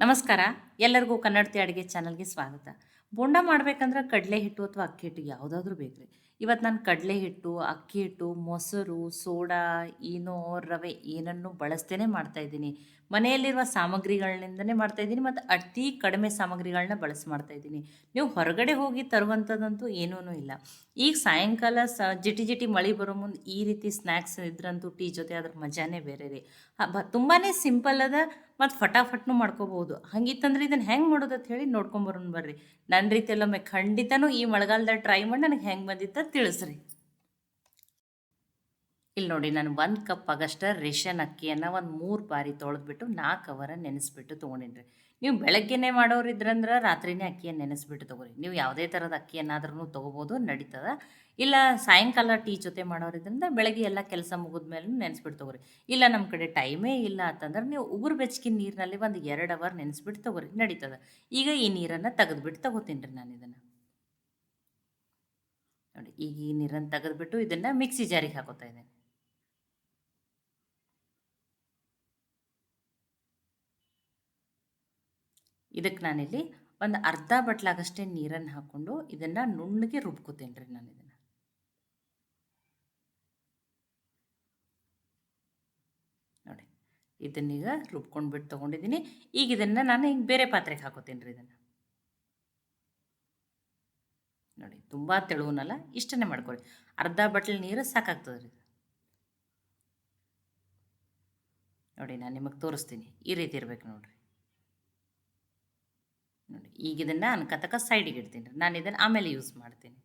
ನಮಸ್ಕಾರ. ಎಲ್ಲರಿಗೂ ಕನ್ನಡತಿ ಅಡುಗೆ ಚಾನಲ್ಗೆ ಸ್ವಾಗತ. ಬೋಂಡ ಮಾಡಬೇಕಂದ್ರೆ ಕಡಲೆ ಹಿಟ್ಟು ಅಥವಾ ಅಕ್ಕಿ ಹಿಟ್ಟು ಯಾವುದಾದ್ರೂ ಬೇಕು ರೀ ಇವತ್ತು ನಾನು ಕಡಲೆ ಹಿಟ್ಟು, ಅಕ್ಕಿ ಹಿಟ್ಟು, ಮೊಸರು, ಸೋಡಾ ಏನೋ ರವೆ ಏನನ್ನು ಬಳಸ್ತೇನೆ ಮಾಡ್ತಾಯಿದ್ದೀನಿ ಮನೆಯಲ್ಲಿರುವ ಸಾಮಗ್ರಿಗಳಿಂದನೇ ಮಾಡ್ತಾಯಿದ್ದೀನಿ ಮತ್ತು ಅತಿ ಕಡಿಮೆ ಸಾಮಗ್ರಿಗಳನ್ನ ಬಳಸಿ ಮಾಡ್ತಾಯಿದ್ದೀನಿ ನೀವು ಹೊರಗಡೆ ಹೋಗಿ ತರುವಂಥದ್ದಂತೂ ಏನೂ ಇಲ್ಲ. ಈಗ ಸಾಯಂಕಾಲ ಸ ಜಿಟಿ ಜಿಟಿ ಮಳೆ ಬರೋ ಮುಂದೆ ಈ ರೀತಿ ಸ್ನ್ಯಾಕ್ಸ್ ಇದ್ರಂತೂ ಟೀ ಜೊತೆ ಅದ್ರ ಮಜಾನೇ ಬೇರೆ ರೀ. ತುಂಬಾ ಸಿಂಪಲ್ ಅದ ಮತ್ತು ಫಟಾಫಟ್ನು ಮಾಡ್ಕೋಬೋದು. ಹಂಗಿತ್ತಂದ್ರೆ ಇದನ್ನು ಹೆಂಗೆ ಮಾಡೋದು ಅಂತ ಹೇಳಿ ನೋಡ್ಕೊಂಬರೋಣ ಬರ್ರಿ. ನನ್ನ ರೀತಿಯಲ್ಲೊಮ್ಮೆ ಖಂಡಿತನೂ ಈ ಮಳೆಗಾಲದಾಗ ಟ್ರೈ ಮಾಡಿ ನನಗೆ ಹೆಂಗೆ ಬಂದಿತ್ತ ತಿಳಿಸ್ರಿ. ಇಲ್ಲಿ ನೋಡಿ ನಾನು ಒಂದು ಕಪ್ ಆಗಷ್ಟ ರೇಷನ್ ಅಕ್ಕಿಯನ್ನು ಒಂದು ಮೂರು ಬಾರಿ ತೊಳೆದ್ಬಿಟ್ಟು ನಾಲ್ಕು ಅವರ ನೆನೆಸ್ಬಿಟ್ಟು ತೊಗೊಂಡಿನ್ರಿ. ನೀವು ಬೆಳಗ್ಗೆನೇ ಮಾಡೋರಿದ್ರಂದ್ರೆ ರಾತ್ರಿನೇ ಅಕ್ಕಿಯನ್ನು ನೆನೆಸ್ಬಿಟ್ಟು ತೊಗೊರಿ. ನೀವು ಯಾವುದೇ ಥರದ ಅಕ್ಕಿಯನ್ನಾದ್ರೂ ತೊಗೋಬೋದು, ನಡೀತದ. ಇಲ್ಲ ಸಾಯಂಕಾಲ ಟೀ ಜೊತೆ ಮಾಡೋರಿದ್ರಿಂದ ಬೆಳಗ್ಗೆ ಎಲ್ಲ ಕೆಲಸ ಮುಗಿದ ಮೇಲೆ ನೆನೆಸ್ಬಿಟ್ಟು ತೊಗೊರಿ. ಇಲ್ಲ ನಮ್ಮ ಕಡೆ ಟೈಮೇ ಇಲ್ಲ ಅಂತಂದ್ರೆ ನೀವು ಉಗುರು ಬೆಚ್ಚಗಿನ ನೀರಿನಲ್ಲಿ ಒಂದು ಎರಡು ಅವರ್ ನೆನೆಸ್ಬಿಟ್ಟು ತೊಗೊರಿ, ನಡೀತದ. ಈಗ ಈ ನೀರನ್ನು ತೆಗೆದ್ಬಿಟ್ಟು ತಗೋತೀನಿ ರೀ ನಾನು ಇದನ್ನು. ನೋಡಿ, ಈಗ ಈ ನೀರನ್ನು ತೆಗೆದುಬಿಟ್ಟು ಇದನ್ನು ಮಿಕ್ಸಿ ಜಾರಿಗೆ ಹಾಕೋತಾ ಇದ್ದೇನೆ. ಇದಕ್ಕೆ ನಾನಿಲ್ಲಿ ಒಂದು ಅರ್ಧ ಬಟ್ಲಾಗಷ್ಟೇ ನೀರನ್ನು ಹಾಕ್ಕೊಂಡು ಇದನ್ನು ನುಣ್ಣಗೆ ರುಬ್ಕೋತೀನಿ ರೀ ನಾನು ಇದನ್ನು. ನೋಡಿ, ಇದನ್ನೀಗ ರುಬ್ಕೊಂಡು ಬಿಟ್ಟು ತೊಗೊಂಡಿದ್ದೀನಿ. ಈಗ ಇದನ್ನು ನಾನು ಹಿಂಗೆ ಬೇರೆ ಪಾತ್ರೆಗೆ ಹಾಕೋತೀನಿ ರೀ ಇದನ್ನು. ನೋಡಿ, ತುಂಬ ತೆಳುವನಲ್ಲ, ಇಷ್ಟನ್ನೇ ಮಾಡ್ಕೊಳ್ಳಿ ಅರ್ಧ ಬಟ್ಲು ನೀರು ಸಾಕಾಗ್ತದೆ ರೀ ನೋಡಿ, ನಾನು ನಿಮಗೆ ತೋರಿಸ್ತೀನಿ. ಈ ರೀತಿ ಇರಬೇಕು ನೋಡಿರಿ. ನೋಡಿ, ಈಗ ಇದನ್ನು ಅನ್ಕತಕ ಸೈಡಿಗೆ ಇಡ್ತೀನಿ ರೀ. ನಾನು ಇದನ್ನು ಆಮೇಲೆ ಯೂಸ್ ಮಾಡ್ತೀನಿ.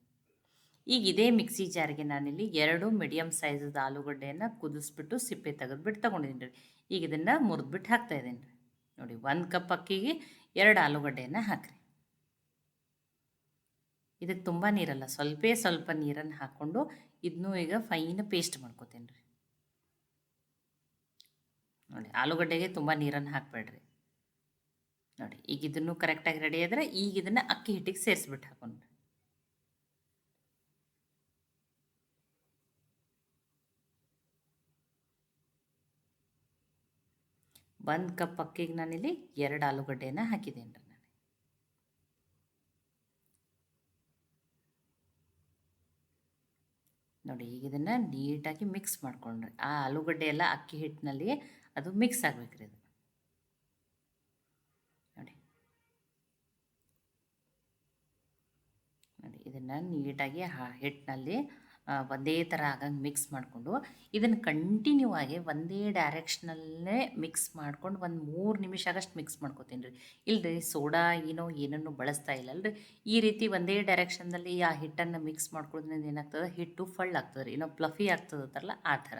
ಈಗ ಇದೇ ಮಿಕ್ಸಿ ಜಾರಿಗೆ ನಾನಿಲ್ಲಿ ಎರಡು ಮೀಡಿಯಮ್ ಸೈಜದ ಆಲೂಗಡ್ಡೆಯನ್ನು ಕುದಿಸ್ಬಿಟ್ಟು ಸಿಪ್ಪೆ ತೆಗೆದ್ಬಿಟ್ಟು ತೊಗೊಂಡಿದ್ದೀನಿ ರೀ. ಈಗ ಇದನ್ನು ಮುರಿದ್ಬಿಟ್ಟು ಹಾಕ್ತಾ ಇದ್ದೀನಿ ರೀ. ನೋಡಿ, ಒಂದು ಕಪ್ ಅಕ್ಕಿಗೆ ಎರಡು ಆಲೂಗಡ್ಡೆಯನ್ನು ಹಾಕಿರಿ. ಇದಕ್ಕೆ ತುಂಬ ನೀರಲ್ಲ, ಸ್ವಲ್ಪ ಸ್ವಲ್ಪ ನೀರನ್ನು ಹಾಕ್ಕೊಂಡು ಇದನ್ನೂ ಈಗ ಫೈನ್ ಪೇಸ್ಟ್ ಮಾಡ್ಕೋತೀನಿ ರೀ ನೋಡಿ, ಆಲೂಗಡ್ಡೆಗೆ ತುಂಬ ನೀರನ್ನು ಹಾಕಬೇಡ್ರಿ. ನೋಡಿ, ಈಗ ಇದನ್ನು ಕರೆಕ್ಟಾಗಿ ರೆಡಿ ಆದರೆ ಈಗ ಇದನ್ನು ಅಕ್ಕಿ ಹಿಟ್ಟಿಗೆ ಸೇರಿಸ್ಬಿಟ್ಟು ಹಾಕೊಂಡ್ರಿ ಒಂದು ಕಪ್ ಅಕ್ಕಿಗೆ ನಾನಿಲ್ಲಿ ಎರಡು ಆಲೂಗಡ್ಡೆಯನ್ನು ಹಾಕಿದ್ದೇನೆ ರೀ ನಾನು ನೋಡಿ, ಈಗ ಇದನ್ನು ನೀಟಾಗಿ ಮಿಕ್ಸ್ ಮಾಡ್ಕೊಂಡ್ರಿ. ಆ ಆಲೂಗಡ್ಡೆ ಎಲ್ಲ ಅಕ್ಕಿ ಹಿಟ್ಟಿನಲ್ಲಿ ಅದು ಮಿಕ್ಸ್ ಆಗ್ಬೇಕ್ರಿ ಅದು ನೋಡಿ. ನೋಡಿ, ಇದನ್ನು ನೀಟಾಗಿ ಹಿಟ್ಟಿನಲ್ಲಿ ಒಂದೇ ಥರ ಆಗಂಗೆ ಮಿಕ್ಸ್ ಮಾಡಿಕೊಂಡು ಇದನ್ನು ಕಂಟಿನ್ಯೂ ಆಗಿ ಒಂದೇ ಡೈರೆಕ್ಷನಲ್ಲೇ ಮಿಕ್ಸ್ ಮಾಡ್ಕೊಂಡು ಒಂದು ಮೂರು ನಿಮಿಷ ಆಗಷ್ಟು ಮಿಕ್ಸ್ ಮಾಡ್ಕೊತೀನಿ ರೀ ಇಲ್ಲರಿ ಸೋಡಾ, ಏನೋ, ಏನನ್ನು ಬಳಸ್ತಾ ಇಲ್ಲ ಅಲ್ರಿ ಈ ರೀತಿ ಒಂದೇ ಡೈರೆಕ್ಷನ್ದಲ್ಲಿ ಆ ಹಿಟ್ಟನ್ನು ಮಿಕ್ಸ್ ಮಾಡ್ಕೊಳ್ಳೋದ್ರಿಂದ ಏನಾಗ್ತದೆ? ಹಿಟ್ಟು ಫಳ್ ಆಗ್ತದೆ ರೀ ಏನೋ ಪ್ಲಫಿ ಆಗ್ತದಲ್ಲ ಆ ಥರ.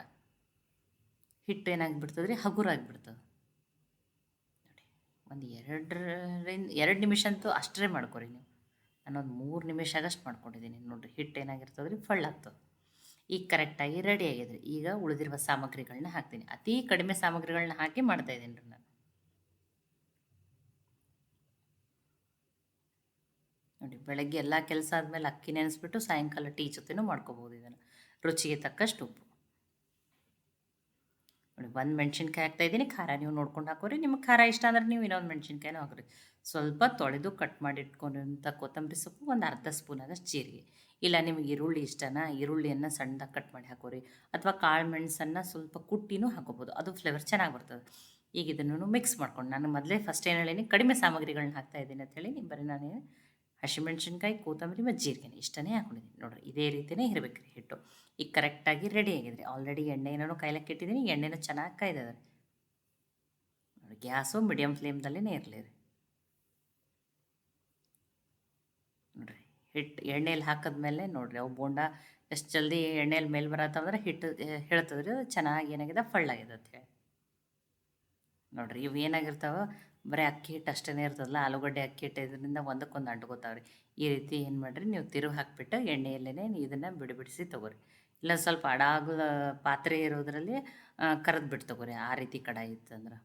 ಹಿಟ್ಟು ಏನಾಗಿಬಿಡ್ತದೆ ರೀ ಹಗುರಾಗಿಬಿಡ್ತದೆ ನೋಡಿ, ಒಂದು ಎರಡರಿಂದ ಎರಡು ನಿಮಿಷ ಅಂತೂ ಅಷ್ಟೇ ಮಾಡ್ಕೊರಿ ನೀವು. ನಾನೊಂದು ಮೂರು ನಿಮಿಷ ಆಗಷ್ಟು ಮಾಡ್ಕೊಂಡಿದ್ದೀನಿ ನೋಡಿರಿ ಹಿಟ್ಟು ಏನಾಗಿರ್ತದೆ ರೀ ಫಳ್ಳಾಗ್ತದೆ ಈಗ ಕರೆಕ್ಟಾಗಿ ರೆಡಿ ಆಗಿದೆ ಈಗ ಉಳಿದಿರುವ ಸಾಮಗ್ರಿಗಳನ್ನ ಹಾಕ್ತೀನಿ. ಅತಿ ಕಡಿಮೆ ಸಾಮಗ್ರಿಗಳನ್ನ ಹಾಕಿ ಮಾಡ್ತಾಯಿದ್ದೀನಿ ರೀ ನಾನು. ನೋಡಿ, ಬೆಳಗ್ಗೆ ಎಲ್ಲ ಕೆಲಸ ಆದಮೇಲೆ ಅಕ್ಕಿ ನೆನೆಸ್ಬಿಟ್ಟು ಸಾಯಂಕಾಲ ಟೀ ಜೊತೆನೂ ಮಾಡ್ಕೋಬೋದು ಇದನ್ನು. ರುಚಿಗೆ ತಕ್ಕಷ್ಟು ಉಪ್ಪು. ನೋಡಿ, ಒಂದು ಮೆಣಸಿನ್ಕಾಯಿ ಹಾಕ್ತಾಯಿದ್ದೀನಿ ಖಾರ ನೀವು ನೋಡ್ಕೊಂಡು ಹಾಕೋರಿ. ನಿಮಗೆ ಖಾರ ಇಷ್ಟ ಅಂದ್ರೆ ನೀವು ಇನ್ನೊಂದು ಮೆಣಸಿನ್ಕಾಯಿನೂ ಹಾಕೋರಿ. ಸ್ವಲ್ಪ ತೊಳೆದು ಕಟ್ ಮಾಡಿ ಇಟ್ಕೊಂಡಿರೋಂಥ ಕೊತ್ತಂಬರಿ ಸೊಪ್ಪು, ಒಂದು ಅರ್ಧ ಸ್ಪೂನ್ ಆದಷ್ಟು ಜೀರಿಗೆ. ಇಲ್ಲ, ನಿಮಗೆ ಈರುಳ್ಳಿ ಇಷ್ಟನಾ, ಈರುಳ್ಳಿಯನ್ನು ಸಣ್ಣದಾಗಿ ಕಟ್ ಮಾಡಿ ಹಾಕೋರಿ. ಅಥವಾ ಕಾಳು ಮೆಣಸನ್ನು ಸ್ವಲ್ಪ ಕುಟ್ಟಿನೂ ಹಾಕೋಬೋದು. ಅದು ಫ್ಲೇವರ್ ಚೆನ್ನಾಗಿ ಬರ್ತದೆ. ಈಗ ಇದನ್ನು ಮಿಕ್ಸ್ ಮಾಡ್ಕೊಂಡು, ನಾನು ಮೊದಲೇ ಫಸ್ಟ್ ಏನು ಹೇಳೀನಿ, ಕಡಿಮೆ ಸಾಮಗ್ರಿಗಳನ್ನ ಹಾಕ್ತಾ ಇದ್ದೀನಿ ಅಂತ ಹೇಳಿ ಬರೀ ನಾನು ಹಸಿಮೆಣ್ಸಿನ್ಕಾಯಿ, ಕೊತ್ತಂಬರಿ ಮತ್ತು ಜೀರಿಗೆ ಇಷ್ಟನೇ ಹಾಕೊಂಡಿದ್ದೀನಿ. ನೋಡ್ರಿ, ಇದೇ ರೀತಿಯೇ ಇರಬೇಕು ರೀ ಹಿಟ್ಟು. ಈಗ ಕರೆಕ್ಟಾಗಿ ರೆಡಿ ಆಗಿದೆ ಆಲ್ರೆಡಿ ಎಣ್ಣೆ ಏನೋ ಕಾಯ್ಲಕ್ಕೆ ಇಟ್ಟಿದ್ದೀನಿ. ಎಣ್ಣೆನೂ ಚೆನ್ನಾಗಿ ಕಾಯ್ದದ. ನೋಡಿ ಗ್ಯಾಸು ಮೀಡಿಯಮ್ ಫ್ಲೇಮ್ದಲ್ಲೇ ಇರಲಿ ರೀ. ನೋಡಿರಿ ಹಿಟ್ಟು ಎಣ್ಣೆಯಲ್ಲಿ ಹಾಕಿದ್ಮೇಲೆ ನೋಡ್ರಿ, ಅವು ಬೋಂಡ ಎಷ್ಟು ಜಲ್ದಿ ಎಣ್ಣೆಯಲ್ಲಿ ಮೇಲೆ ಬರತ್ತಂದ್ರೆ ಹಿಟ್ಟು ಹೇಳ್ತದ್ರಿ ರೀ ಅದು ಚೆನ್ನಾಗಿ ಏನಾಗಿದೆ, ಫಳ್ಳಾಗಿದೆ ಅಂತ ಹೇಳಿ. ನೋಡಿರಿ ಇವು ಏನಾಗಿರ್ತಾವೆ? ಬರೀ ಅಕ್ಕಿ ಹಿಟ್ಟು ಅಷ್ಟೇ ಇರ್ತದಲ್ಲ, ಆಲೂಗಡ್ಡೆ ಅಕ್ಕಿ ಹಿಟ್ಟು ಇದರಿಂದ ಒಂದಕ್ಕೊಂದು ಅಂಟ್ಕೋತಾವ್ರಿ. ಈ ರೀತಿ ಏನು ಮಾಡಿರಿ, ನೀವು ತಿರುವು ಹಾಕಿಬಿಟ್ಟು ಎಣ್ಣೆಯಲ್ಲೇ ಇದನ್ನು ಬಿಡಿಬಿಡಿಸಿ ತೊಗೊರಿ. ಇಲ್ಲ ಸ್ವಲ್ಪ ಅಡಾಗ ಪಾತ್ರೆ ಇರೋದ್ರಲ್ಲಿ ಕರೆದು ಬಿಟ್ಟು ತೊಗೊರಿ ಆ ರೀತಿ ಕಡಾಯಿ ಇತ್ತಂದ್ರೆ.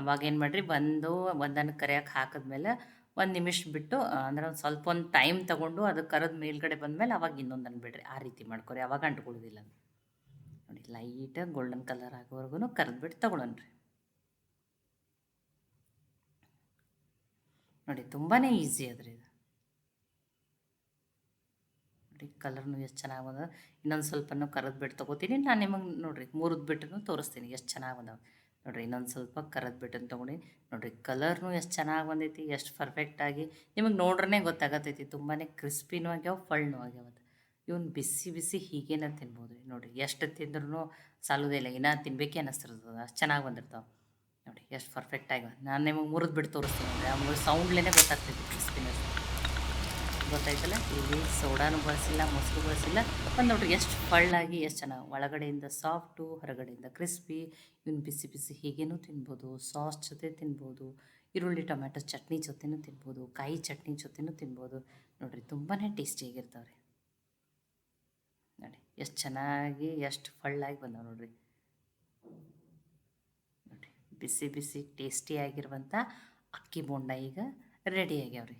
ಅವಾಗ ಏನು ಮಾಡಿರಿ, ಬಂದು ಒಂದನ್ನು ಕರಿಯಕ್ಕೆ ಹಾಕಿದ್ಮೇಲೆ ಒಂದು ನಿಮಿಷ ಬಿಟ್ಟು ಅಂದ್ರೆ ಒಂದು ಸ್ವಲ್ಪ ಒಂದು ಟೈಮ್ ತೊಗೊಂಡು ಅದು ಕರೆದ ಮೇಲ್ಗಡೆ ಬಂದಮೇಲೆ ಅವಾಗ ಇನ್ನೊಂದನ್ನು ಬಿಡ್ರಿ ಆ ರೀತಿ ಮಾಡ್ಕೊರಿ. ಅವಾಗ ಅಂಟ್ಕೊಳ್ಳೋದಿಲ್ಲ ನೋಡಿ ಲೈಟಾಗಿ ಗೋಲ್ಡನ್ ಕಲರ್ ಆಗೋವರೆಗೂ ಕರೆದ್ಬಿಟ್ಟು ತೊಗೊಳೋಣ ನೋಡಿ ತುಂಬಾ ಈಸಿ ಅದ್ರಿ ಇದು. ನೋಡಿ ಕಲರ್ನು ಎಷ್ಟು ಚೆನ್ನಾಗಿ ಬಂದ ಇನ್ನೊಂದು ಸ್ವಲ್ಪನೂ ಕರದ್ ಬಿಟ್ಟು ತೊಗೋತೀನಿ. ನಾನು ನಿಮಗೆ ನೋಡಿರಿ, ಮುರಿದು ಬಿಟ್ಟನ್ನು ತೋರಿಸ್ತೀನಿ ಎಷ್ಟು ಚೆನ್ನಾಗಿ ಬಂದವ. ನೋಡಿರಿ, ಇನ್ನೊಂದು ಸ್ವಲ್ಪ ಕರದ್ ಬಿಟ್ಟನ್ನು ತೊಗೊಂಡು. ನೋಡಿರಿ ಕಲರ್ನು ಎಷ್ಟು ಚೆನ್ನಾಗಿ ಬಂದೈತಿ, ಎಷ್ಟು ಪರ್ಫೆಕ್ಟಾಗಿ ನಿಮಗೆ ನೋಡ್ರೇ ಗೊತ್ತಾಗತ್ತೈತಿ ತುಂಬಾ ಕ್ರಿಸ್ಪಿನೂ ಆಗ್ಯಾವ ಫಳ್ನೂ ಆಗ್ಯಾವ ಇವನು ಬಿಸಿ ಬಿಸಿ ಹೀಗೇನ ತಿನ್ಬೋದು. ರೀ ನೋಡಿರಿ, ಎಷ್ಟು ತಿಂದ್ರೂ ಸಾಲೋದೇ ಇಲ್ಲ. ಇನ್ನೂ ತಿನ್ಬೇಕೇ ಅನ್ನಿಸ್ತಿರ್ತದೆ ಅಷ್ಟು ಚೆನ್ನಾಗಿ ಬಂದಿರ್ತಾವೆ. ನೋಡಿ, ಎಷ್ಟು ಪರ್ಫೆಕ್ಟಾಗಿ ನಾನು ನಿಮಗೆ ಮುರಿದು ಬಿಟ್ಟು ತೋರಿಸ್ತೀನಿ ಅಂದರೆ ಸೌಂಡ್ಲೇ ಗೊತ್ತಾಗ್ತೈತಿ ಕ್ರಿಸ್ಪಿನೆಸ್ ಗೊತ್ತಾಯ್ತಲ್ಲ? ಇಲ್ಲಿ ಸೋಡಾನು ಬಳಸಿಲ್ಲ ಮೊಸರು ಬಳಸಿಲ್ಲ. ಒಂದು ನೋಡಿ ಎಷ್ಟು ಫಳ್ಳಾಗಿ ಎಷ್ಟು ಚೆನ್ನಾಗಿ ಒಳಗಡೆಯಿಂದ ಸಾಫ್ಟು ಹೊರಗಡೆಯಿಂದ ಕ್ರಿಸ್ಪಿ ಇವನು ಬಿಸಿ ಬಿಸಿ ಹೀಗೇನೂ ತಿನ್ಬೋದು. ಸಾಸ್ ಜೊತೆ ತಿನ್ಬೋದು. ಈರುಳ್ಳಿ, ಟೊಮ್ಯಾಟೊ ಚಟ್ನಿ ಜೊತೆನೂ ತಿನ್ಬೋದು. ಕಾಯಿ ಚಟ್ನಿ ಜೊತೆನೂ ತಿನ್ಬೋದು. ನೋಡಿರಿ ತುಂಬಾ ಟೇಸ್ಟಿಯಾಗಿರ್ತಾವೆ ನೋಡಿ, ಎಷ್ಟು ಚೆನ್ನಾಗಿ, ಎಷ್ಟು ಫಳ್ಳಾಗಿ ಬಂದಾವೆ ನೋಡಿರಿ. ನೋಡಿ ಬಿಸಿ ಬಿಸಿ ಟೇಸ್ಟಿಯಾಗಿರುವಂಥ ಅಕ್ಕಿ ಬೋಂಡ ಈಗ ರೆಡಿ ಆಗ್ಯಾವ್ರಿ.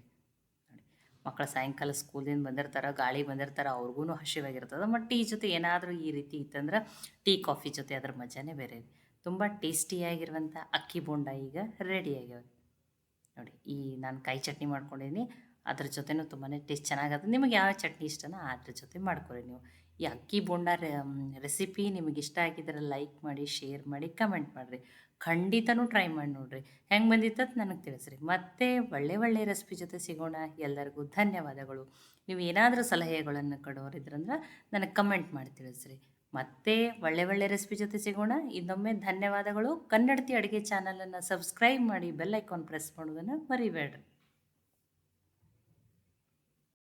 ನೋಡಿ ಮಕ್ಕಳು ಸಾಯಂಕಾಲ ಸ್ಕೂಲಿಂದ ಬಂದಿರ್ತಾರೆ, ಗಾಳಿ ಬಂದಿರ್ತಾರೆ ಅವ್ರಿಗೂ ಹಸಿವಾಗಿರ್ತದೆ, ಮತ್ತು ಟೀ ಜೊತೆ ಏನಾದರೂ ಈ ರೀತಿ ಇತ್ತಂದ್ರೆ ಟೀ ಕಾಫಿ ಜೊತೆ ಅದ್ರ ಮಜಾನೇ ಬೇರೆ ರೀ. ತುಂಬ ಟೇಸ್ಟಿಯಾಗಿರುವಂಥ ಅಕ್ಕಿ ಬೋಂಡ ಈಗ ರೆಡಿ ಆಗ್ಯಾವ ನೋಡಿ, ಈ ನಾನು ಕಾಯಿ ಚಟ್ನಿ ಮಾಡ್ಕೊಂಡಿದ್ದೀನಿ ಅದ್ರ ಜೊತೆನೂ ತುಂಬಾ ಟೇಸ್ಟ್ ಚೆನ್ನಾಗತ್ತೆ ನಿಮಗೆ ಯಾವ ಚಟ್ನಿ ಇಷ್ಟನೋ ಅದ್ರ ಜೊತೆ ಮಾಡ್ಕೊರಿ ನೀವು. ಈ ಅಕ್ಕಿ ಬೋಂಡ ರೆಸಿಪಿ ನಿಮಗೆ ಇಷ್ಟ ಆಗಿದ್ರೆ ಲೈಕ್ ಮಾಡಿ ಶೇರ್ ಮಾಡಿ ಕಮೆಂಟ್ ಮಾಡಿರಿ. ಖಂಡಿತನೂ ಟ್ರೈ ಮಾಡಿ ನೋಡಿರಿ. ಹೆಂಗೆ ಬಂದಿತ್ತಂತ ನನಗೆ ತಿಳಿಸ್ರಿ. ಮತ್ತೆ ಒಳ್ಳೆ ಒಳ್ಳೆ ರೆಸಿಪಿ ಜೊತೆ ಸಿಗೋಣ. ಎಲ್ಲರಿಗೂ ಧನ್ಯವಾದಗಳು. ನೀವು ಏನಾದರೂ ಸಲಹೆಗಳನ್ನು ಕೊಡೋರಿದ್ರಂದ್ರೆ ನನಗೆ ಕಮೆಂಟ್ ಮಾಡಿ ತಿಳಿಸ್ರಿ. ಮತ್ತೆ ಒಳ್ಳೆ ಒಳ್ಳೆ ರೆಸಿಪಿ ಜೊತೆ ಸಿಗೋಣ. ಇನ್ನೊಮ್ಮೆ ಧನ್ಯವಾದಗಳು. ಕನ್ನಡತಿ ಅಡುಗೆ ಚಾನಲನ್ನು ಸಬ್ಸ್ಕ್ರೈಬ್ ಮಾಡಿ ಬೆಲ್ ಐಕಾನ್ ಪ್ರೆಸ್ ಮಾಡೋದನ್ನು ಮರಿಬೇಡ್ರಿ.